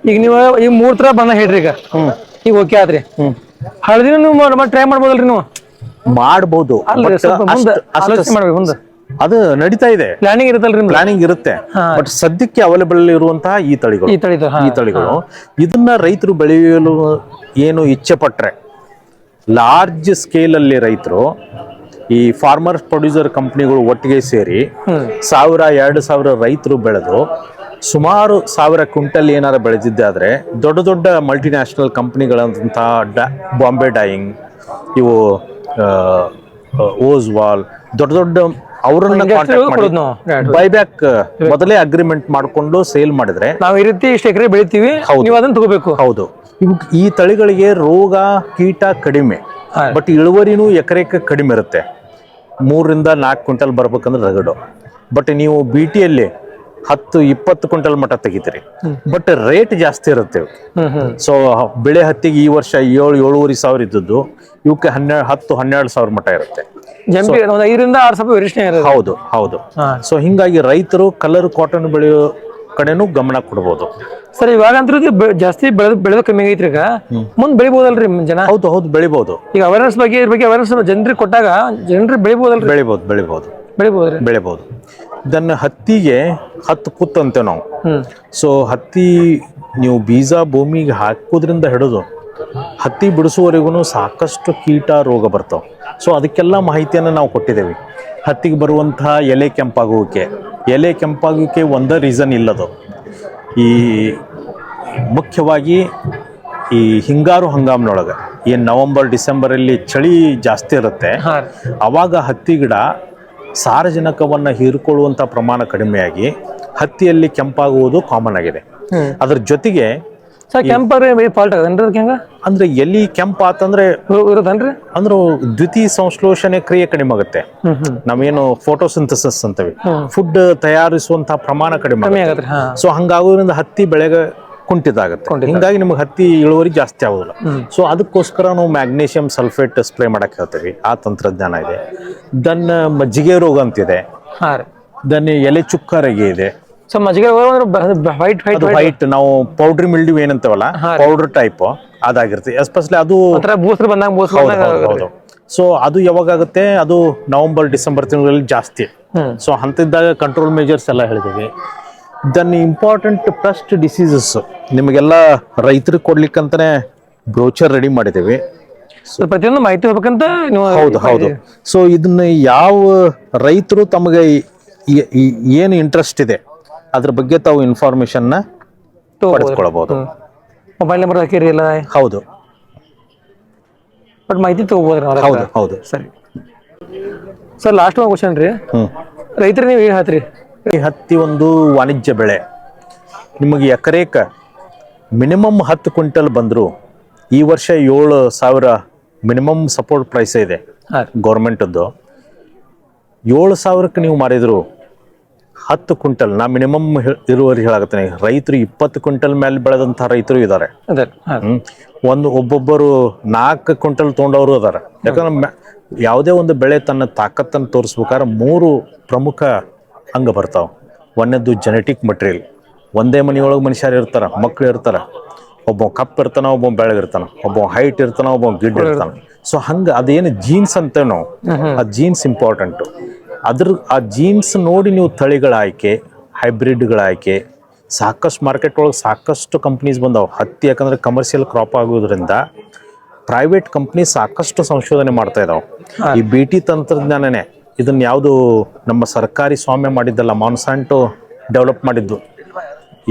ಈಗ ನೀವು ಈ ಮೂರ್ ತರ ಬಣ್ಣ ಹೇಳ್ರಿ ಈಗ. ಈಗ ಓಕೆ ಆದ್ರಿ ಹಳದಿನೂ ನೀವು ಟ್ರೈ ಮಾಡ್ಬೋದಲ್ರಿ ನೀವು. ಮಾಡ್ಬೋದು. ಮುಂದೆ ಅಷ್ಟ್- ಅಷ್ಟ್- ಆಲೋಚನೆ ಮಾಡ್ಬೇಕು ಮುಂದೆ. ಅದು ನಡೀತಾ ಇದೆ. ಪ್ಲಾನಿಂಗ್ ಇರುತ್ತಲ್ರಿ? ಪ್ಲಾನಿಂಗ್ ಇರುತ್ತೆ. ಬಟ್ ಸದ್ಯಕ್ಕೆ ಅವೈಲೇಬಲ್ ಇರುವಂತಹ ಈ ತಳಿಗಳು. ಈ ತಳಿಗಳು. ಇದನ್ನ ರೈತರು ಬೆಳೆಯಲು ಏನು ಇಚ್ಛೆ ಪಟ್ರೆ ಲಾರ್ಜ್ ಸ್ಕೇಲ್ ಅಲ್ಲಿ ರೈತರು ಈ ಫಾರ್ಮರ್ ಪ್ರೊಡ್ಯೂಸರ್ ಕಂಪ್ನಿಗಳು ಒಟ್ಟಿಗೆ ಸೇರಿ ಸಾವಿರ ಎರಡು ಸಾವಿರ ರೈತರು ಬೆಳೆದು ಸುಮಾರು ಸಾವಿರ ಕ್ವಿಂಟಲ್ ಏನಾರ ಬೆಳೆದಿದ್ದೆ ಆದ್ರೆ ದೊಡ್ಡ ದೊಡ್ಡ ಮಲ್ಟಿನ್ಯಾಷನಲ್ ಕಂಪ್ನಿಗಳಂತಹ ಡಾ ಬಾಂಬೆ ಡೈಯಿಂಗ್ ಇವು ಓಸ್ವಾಲ್ ದೊಡ್ಡ ದೊಡ್ಡ ಅವರನ್ನ ಕಾಂಟ್ಯಾಕ್ಟ್ ಕೊಡೋದು ಮಾಡಿ ಬೈಬ್ಯಾಕ್ ಮೊದಲೇ ಅಗ್ರಿಮೆಂಟ್ ಮಾಡಿಕೊಂಡು ಸೇಲ್ ಮಾಡಿದ್ರೆ ನಾವು ಈ ರೀತಿ ಇಷ್ಟು ಎಕರೆ ಬೆಳಿತೀವಿ ನೀವು ಅದನ್ನ ತಗೋಬೇಕು. ಹೌದು. ಈ ತಳಿಗಳಿಗೆ ರೋಗ ಕೀಟ ಕಡಿಮೆ ಬಟ್ ಇಳುವರಿನೂ ಎಕರೆಕ್ಕೆ ಕಡಿಮೆ ಇರುತ್ತೆ. ಮೂರರಿಂದ ನಾಲ್ಕು ಕ್ವಿಂಟಲ್ ಬರ್ಬೇಕಂದ್ರೆ ರಗಡು. ಬಟ್ ನೀವು ಬಿ ಟಿಯಲ್ಲಿ ಹತ್ತು ಇಪ್ಪತ್ತು ಕ್ವಿಂಟಲ್ ಮಟ್ಟ ತೆಗಿತೀರಿ. ಬಟ್ ರೇಟ್ ಜಾಸ್ತಿ ಇರುತ್ತೆ ಸೊ ಬೆಳೆ ಹತ್ತಿಗೆ ಈ ವರ್ಷ ಏಳು ಏಳುವರೆ ಸಾವಿರ ಇದ್ದದ್ದು ಇವಕ್ಕೆ ಹನ್ನೆರಡು ಹತ್ತು ಹನ್ನೆರಡು ಸಾವಿರ ಮಟ್ಟ ಇರುತ್ತೆ. ಜಂಪಿ ಒಂದು ಐದರಿಂದ ಆರು ಸಾವಿರ ವೇರಿಯೇಷನ್ ಇರೋದು. ಹೌದು ಹೌದು. ಸೊ ಹಿಂಗಾಗಿ ರೈತರು ಕಲರ್ ಕಾಟನ್ ಬೆಳೆಯೋ ಕಡೆನೂ ಗಮನ ಕೊಡ್ಬೋದು. ಸರ್ ಇವಾಗ ಅಂತೂ ಜಾಸ್ತಿ ಬೆಳೆದು ಬೆಳೆದು ಕಮ್ಮಿ ಆಗೈತ್ರಿ ಈಗ. ಮುಂದೆ ಬೆಳಿಬೋದಲ್ರಿ ಜನ? ಹೌದು ಹೌದು ಬೆಳಿಬಹುದು ಈಗ ಅವೇರ್ನೆಸ್ ಬಗ್ಗೆ ಇದ್ರ ಬಗ್ಗೆ ಅವೇರ್ನೆಸ್ ಜನರಿಗೆ ಕೊಟ್ಟಾಗ ಜನರು ಬೆಳಿಬೋದಲ್ರಿ? ಬೆಳಿಬಹುದು ಬೆಳಿಬಹುದು ಬೆಳಿಬಹುದು ಬೆಳಿಬೋದು. ದನ್ನ ಹತ್ತಿಗೆ ಹತ್ತು ಕುತ್ತು ಅಂತೇವೆ ನಾವು. ಸೊ ಹತ್ತಿ ನೀವು ಬೀಜ ಭೂಮಿಗೆ ಹಾಕೋದ್ರಿಂದ ಹಿಡಿದು ಹತ್ತಿ ಬಿಡಿಸುವವರೆಗೂ ಸಾಕಷ್ಟು ಕೀಟ ರೋಗ ಬರ್ತಾವೆ. ಸೊ ಅದಕ್ಕೆಲ್ಲ ಮಾಹಿತಿಯನ್ನು ನಾವು ಕೊಟ್ಟಿದ್ದೇವೆ. ಹತ್ತಿಗೆ ಬರುವಂತಹ ಎಲೆ ಕೆಂಪಾಗುವಿಕೆ. ಎಲೆ ಕೆಂಪಾಗುವಿಕೆ ಒಂದೇ ರೀಸನ್ ಇಲ್ಲದು. ಈ ಮುಖ್ಯವಾಗಿ ಈ ಹಿಂಗಾರು ಹಂಗಾಮಿನೊಳಗೆ ಏನು ನವಂಬರ್ ಡಿಸೆಂಬರಲ್ಲಿ ಚಳಿ ಜಾಸ್ತಿ ಇರುತ್ತೆ. ಆವಾಗ ಹತ್ತಿ ಗಿಡ ಸಾರಜನಕವನ್ನು ಹೀರಿಕೊಳ್ಳುವಂಥ ಪ್ರಮಾಣ ಕಡಿಮೆಯಾಗಿ ಹತ್ತಿಯಲ್ಲಿ ಕೆಂಪಾಗುವುದು ಕಾಮನ್ ಆಗಿದೆ. ಅದ್ರ ಜೊತೆಗೆ ಸರ್ ಕೆಂಪರ್ ಫಾಲ್ಟ್ ಹೆಂಗ? ಅಂದ್ರೆ ಎಲ್ಲಿ ಕೆಂಪಾತಂದ್ರೆ ಇರೋದನ್ರಿ ಅಂದ್ರೆ ದ್ವಿತೀಯ ಸಂಶ್ಲೇಷಣೆ ಕ್ರಿಯೆ ಕಡಿಮೆ ಆಗುತ್ತೆ. ನಾವೇನು ಫೋಟೋಸಿಂಥಸಿಸ್ ಅಂತೇವೆ ಫುಡ್ ತಯಾರಿಸುವಂತಹ ಪ್ರಮಾಣ ಕಡಿಮೆ ಆಗುತ್ತೆ. ಸೊ ಹಂಗಾಗೋದ್ರಿಂದ ಹತ್ತಿ ಬೆಳೆಗೆ ಕುಂಠಿತ. ಆಗುತ್ತೆ ಹಿಂಗಾಗಿ ನಿಮ್ಗೆ ಹತ್ತಿ ಇಳುವರಿ ಜಾಸ್ತಿ ಆಗೋದಿಲ್ಲ. ಸೊ ಅದಕ್ಕೋಸ್ಕರ ನಾವು ಮ್ಯಾಗ್ನೇಷಿಯಂ ಸಲ್ಫೇಟ್ ಸ್ಪ್ರೇ ಮಾಡಕ್ ಹೇಳ್ತೀವಿ. ಆ ತಂತ್ರಜ್ಞಾನ ಇದೆ. ದನ್ ಮಜ್ಜಿಗೆ ರೋಗ ಅಂತಿದೆ. ದನ್ ಎಲೆ ಚುಕ್ಕರಗೆ ಇದೆ. ಸೊ ಮಜ್ಜಿಗೆ ವೈಟ್ ವೈಟ್ ಅದು ವೈಟ್ ನಾವು ಪೌಡ್ರಿ ಮಿಲ್ಡಿವ್ ಏನಂತೇವಲ್ಲ? ಪೌಡರ್ ಟೈಪ್ ಅದಾಗಿರುತ್ತೆ. ಎಸ್ಪೆಷಲಿ ಅದು ಬೂಸ್ರ್ ಬಂದಾಗ ಸೊ ಅದು ಯಾವಾಗ ಆಗುತ್ತೆ. ಅದು ನವೆಂಬರ್ ಡಿಸೆಂಬರ್ ತಿಂಗಳಲ್ಲಿ ಜಾಸ್ತಿ. ಸೊ ಅಂತಿದ್ದಾಗ ಕಂಟ್ರೋಲ್ ಮೇಜರ್ಸ್ ಎಲ್ಲ ಹೇಳಿದೀವಿ ದನ್ ಇಂಪಾರ್ಟೆಂಟ್ ಪ್ರಸ್ಟ್ ಡಿಸೀಸಸ್ ನಿಮಗೆಲ್ಲ ರೈತರಿಗೆ ಕೊಡ್ಲಿಕ್ಕಂತಾನೆ ಬ್ರೋಚರ್ ರೆಡಿ ಮಾಡಿದ್ದೀವಿ. ಪ್ರತಿಯೊಂದು ಮಾಹಿತಿ ಹೋಗ್ಬೇಕಂತ ಹೌದು ಹೌದು. ಸೊ ಇದನ್ನ ಯಾವ ರೈತರು ತಮಗೆ ಏನು ಇಂಟ್ರೆಸ್ಟ್ ಇದೆ? ಅದ್ರ ಬಗ್ಗೆ ತಾವು ಇನ್ಫಾರ್ಮೇಶನ್ನ ಪಡೆದುಕೊಳ್ಳಬಹುದು ಮೊಬೈಲ್ ನಂಬರ್ ಹಾಕಿರಿ ಇಲ್ಲ ಹೌದು. ಬಟ್ ಮಾಹಿತಿ ತಗೋಬಹುದು ಹೌದು ಹೌದು. ಸರಿ. ಸರ್ ಲಾಸ್ಟ್ ಒಂದು ಕ್ವಶನ್ ರೀ. ಹ್ಞೂ ರೈತರು ನೀವು ಏನು ಹೇಳ್ತೀರಿ? ಈ ಹತ್ತಿ ಒಂದು ವಾಣಿಜ್ಯ ಬೆಳೆ. ನಿಮಗೆ ಎಕರೆಕ ಮಿನಿಮಮ್ ಹತ್ತು ಕ್ವಿಂಟಲ್ ಬಂದರೂ ಈ ವರ್ಷ ಏಳು ಸಾವಿರ ಮಿನಿಮಮ್ ಸಪೋರ್ಟ್ ಪ್ರೈಸ್ ಇದೆ ಗೌರ್ಮೆಂಟದ್ದು ಏಳು ಸಾವಿರಕ್ಕೆ ನೀವು ಮಾರಿದ್ರು ಹತ್ತು ಕ್ವಿಂಟಲ್ ನಾ ಮಿನಿಮಮ್ ಇಳುವರಿ ಹೇಳಾಗತ್ತೇನೆ ರೈತರು ಇಪ್ಪತ್ತು ಕ್ವಿಂಟಲ್ ಮೇಲೆ ಬೆಳೆದಂಥ ರೈತರು ಇದ್ದಾರೆ ಒಂದು ಒಬ್ಬೊಬ್ಬರು ನಾಲ್ಕು ಕ್ವಿಂಟಲ್ ತೊಗೊಂಡವರು ಅದಾರ ಯಾಕಂದ್ರೆ ಯಾವುದೇ ಒಂದು ಬೆಳೆ ತನ್ನ ತಾಕತ್ತನ್ನು ತೋರಿಸ್ಬೇಕಾದ್ರೆ ಮೂರು ಪ್ರಮುಖ ಅಂಗ ಬರ್ತಾವ. ಒಂದನೇದು ಜೆನೆಟಿಕ್ ಮಟೀರಿಯಲ್ ಒಂದೇ ಮನೆಯೊಳಗೆ ಮನುಷ್ಯರು ಇರ್ತಾರ ಮಕ್ಳು ಇರ್ತಾರ. ಒಬ್ಬ ಕಪ್ ಇರ್ತಾನ ಒಬ್ಬ ಬೆಳಗಿರ್ತಾನ ಒಬ್ಬ ಹೈಟ್ ಇರ್ತಾನ ಒಬ್ಬ ಗಿಡ್ ಇರ್ತಾನ. ಸೊ ಹಂಗೆ ಅದೇನು ಜೀನ್ಸ್ ಅಂತೇವೆ ನಾವು. ಆ ಜೀನ್ಸ್ ಇಂಪಾರ್ಟೆಂಟು ಅದ್ರ ಆ ಜೀನ್ಸ್ ನೋಡಿ ನೀವು ತಳಿಗಳ ಆಯ್ಕೆ ಹೈಬ್ರಿಡ್ಗಳ ಆಯ್ಕೆ ಸಾಕಷ್ಟು ಮಾರ್ಕೆಟ್ ಒಳಗೆ ಸಾಕಷ್ಟು ಕಂಪ್ನೀಸ್ ಬಂದವು. ಹತ್ತಿ ಯಾಕಂದ್ರೆ ಕಮರ್ಷಿಯಲ್ ಕ್ರಾಪ್ ಆಗೋದ್ರಿಂದ ಪ್ರೈವೇಟ್ ಕಂಪ್ನಿ ಸಾಕಷ್ಟು ಸಂಶೋಧನೆ ಮಾಡ್ತಾ ಇದಾವೆ. ಈ ಬಿ ಟಿ ತಂತ್ರಜ್ಞಾನನೇ ಇದನ್ನ ಯಾವುದು ನಮ್ಮ ಸರ್ಕಾರಿ ಸ್ವಾಮ್ಯ ಮಾಡಿದ್ದಲ್ಲ ಮಾನ್ಸಾಂಟೋ ಡೆವಲಪ್ ಮಾಡಿದ್ದು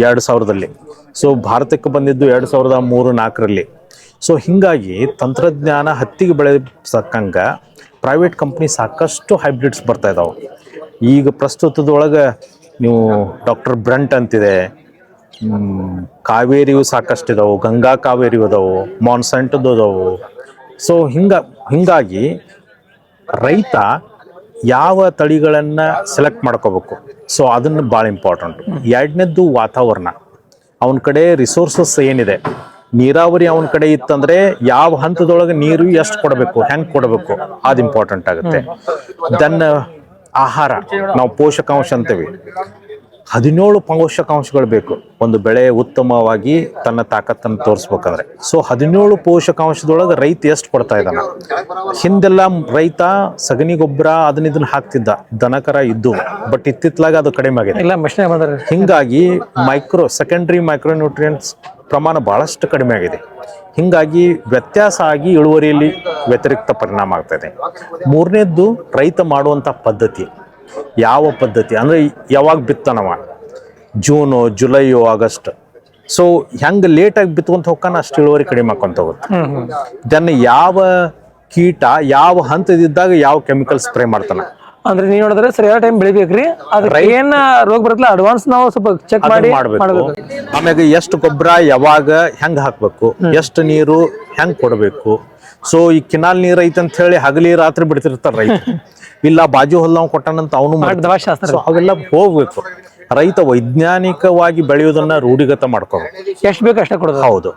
ಎರಡು ಸಾವಿರದಲ್ಲಿ. ಸೊ ಭಾರತಕ್ಕೆ ಬಂದಿದ್ದು ಎರಡು ಸಾವಿರದ ಮೂರು ನಾಲ್ಕರಲ್ಲಿ. ಸೊ ಹಿಂಗಾಗಿ ತಂತ್ರಜ್ಞಾನ ಹತ್ತಿಗೆ ಬೆಳೆಸಕ್ಕಂಗ ಪ್ರೈವೇಟ್ ಕಂಪ್ನಿ ಸಾಕಷ್ಟು ಹೈಬ್ರಿಡ್ಸ್ ಬರ್ತಾ ಇದಾವೆ. ಈಗ ಪ್ರಸ್ತುತದೊಳಗೆ ನೀವು ಡಾಕ್ಟರ್ ಬ್ರಂಟ್ ಅಂತಿದೆ. ಕಾವೇರಿಯು ಸಾಕಷ್ಟು ಇದಾವೆ, ಗಂಗಾ ಕಾವೇರಿ ಅದಾವು ಮಾನ್ಸಂಟದ್ದು ಅದಾವು ಸೊ ಹಿಂಗ, ಹಿಂಗಾಗಿ ರೈತ ಯಾವ ತಳಿಗಳನ್ನು ಸೆಲೆಕ್ಟ್ ಮಾಡ್ಕೋಬೇಕು? ಸೊ ಅದನ್ನು ಭಾಳ ಇಂಪಾರ್ಟೆಂಟ್ ಎರಡನೇದ್ದು ವಾತಾವರಣ. ಅವನ ಕಡೆ ರಿಸೋರ್ಸಸ್ ಏನಿದೆ? ನೀರಾವರಿ ಅವನ ಕಡೆ ಇತ್ತಂದ್ರೆ ಯಾವ ಹಂತದೊಳಗೆ ನೀರು ಎಷ್ಟು ಕೊಡಬೇಕು ಹೆಂಗೆ ಕೊಡಬೇಕು ಅದು ಇಂಪಾರ್ಟೆಂಟ್ ಆಗುತ್ತೆ. ದೆನ್ ಆಹಾರ ನಾವು ಪೋಷಕಾಂಶ ಅಂತೀವಿ. ಹದಿನೇಳು ಪೋಷಕಾಂಶಗಳು ಬೇಕು. ಒಂದು ಬೆಳೆ ಉತ್ತಮವಾಗಿ ತನ್ನ ತಾಕತ್ತನ್ನು ತೋರಿಸ್ಬೇಕಂದ್ರೆ. ಸೊ ಹದಿನೇಳು ಪೋಷಕಾಂಶದೊಳಗೆ ರೈತ ಎಷ್ಟು ಕೊಡ್ತಾ ಇದ್ದಾನ? ಹಿಂದೆಲ್ಲ ರೈತ ಸಗಣಿ ಗೊಬ್ಬರ ಅದನ್ನ ಇದನ್ನ ಹಾಕ್ತಿದ್ದ. ದನಕರ ಇದ್ದು ಬಟ್ ಇತ್ತಿತ್ಲಾಗ ಅದು ಕಡಿಮೆ ಆಗಿದೆ. ಹಿಂಗಾಗಿ ಮೈಕ್ರೋ ಸೆಕೆಂಡ್ರಿ ಮೈಕ್ರೋನ್ಯೂಟ್ರಿಯೆಂಟ್ಸ್ ಪ್ರಮಾಣ ಬಹಳಷ್ಟು ಕಡಿಮೆ ಆಗಿದೆ. ಹೀಗಾಗಿ ವ್ಯತ್ಯಾಸ ಆಗಿ ಇಳುವರಿಯಲ್ಲಿ ವ್ಯತಿರಿಕ್ತ ಪರಿಣಾಮ ಆಗ್ತದೆ. ಮೂರನೇದ್ದು ರೈತ ಮಾಡುವಂಥ ಪದ್ಧತಿ. ಯಾವ ಪದ್ಧತಿ? ಅಂದರೆ ಯಾವಾಗ ಬಿತ್ತನವ? ಜೂನು ಜುಲೈಯೋ ಆಗಸ್ಟ್. ಸೊ ಹೆಂಗೆ ಲೇಟಾಗಿ ಬಿತ್ಕೊಂತ ಹೋಗ್ಕಾನ ಅಷ್ಟು ಇಳುವರಿ ಕಡಿಮೆ ಹಾಕೊಂತ ಹೋಗುತ್ತೆ. ದೆನ್ ಯಾವ ಕೀಟ ಯಾವ ಹಂತದಿದ್ದಾಗ ಯಾವ ಕೆಮಿಕಲ್ ಸ್ಪ್ರೇ ಮಾಡ್ತಾನೆ? ಅಂದ್ರೆ ನೀವ್ ನೋಡಿದ್ರೆ ಸರಿಯಾದ ಟೈಮ್ ಬೆಳಿಬೇಕ್ರಿ. ಅದಕ್ಕೆ ಏನ್ ರೋಗ ಬರುತ್ತಲ್ಲ ಅಡ್ವಾನ್ಸ್ ನಾವು ಸ್ವಲ್ಪ ಚೆಕ್ ಮಾಡಿ ಮಾಡಬೇಕು. ಆಮ್ಯಾಗ ಎಷ್ಟು ಗೊಬ್ಬರ ಯಾವಾಗ ಹೆಂಗ್ ಹಾಕ್ಬೇಕು ಎಷ್ಟು ನೀರು ಹೆಂಗ್ ಕೊಡಬೇಕು. ಸೊ ಈ ಕಿನಾಲ್ ನೀರ್ ಐತೆ ಅಂತ ಹೇಳಿ ಹಗಲಿ ರಾತ್ರಿ ಬಿಡ್ತಿರ್ತಾರ ರೈತ. <laughs> ಇಲ್ಲ ಬಾಜು ಹೊಲ ಕೊಟ್ಟಾನಂತ ಅವನು ಸೊ ಅವೆಲ್ಲ ಹೋಗ್ಬೇಕು. ರೈತ ವೈಜ್ಞಾನಿಕವಾಗಿ ಬೆಳೆಯೋದನ್ನ ರೂಢಿಗತ ಮಾಡ್ಕೋಬೇಕು. ಎಷ್ಟು ಬೇಕು ಅಷ್ಟೇ ಕೊಡೋದು ಹೌದು.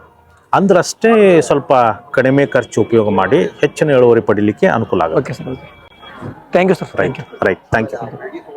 ಅಂದ್ರಷ್ಟೇ ಸ್ವಲ್ಪ ಕಡಿಮೆ ಖರ್ಚು ಉಪಯೋಗ ಮಾಡಿ ಹೆಚ್ಚಿನ ಇಳುವರಿ ಪಡಿಲಿಕ್ಕೆ ಅನುಕೂಲ ಆಗುತ್ತೆ. Thank you sir thank you right thank you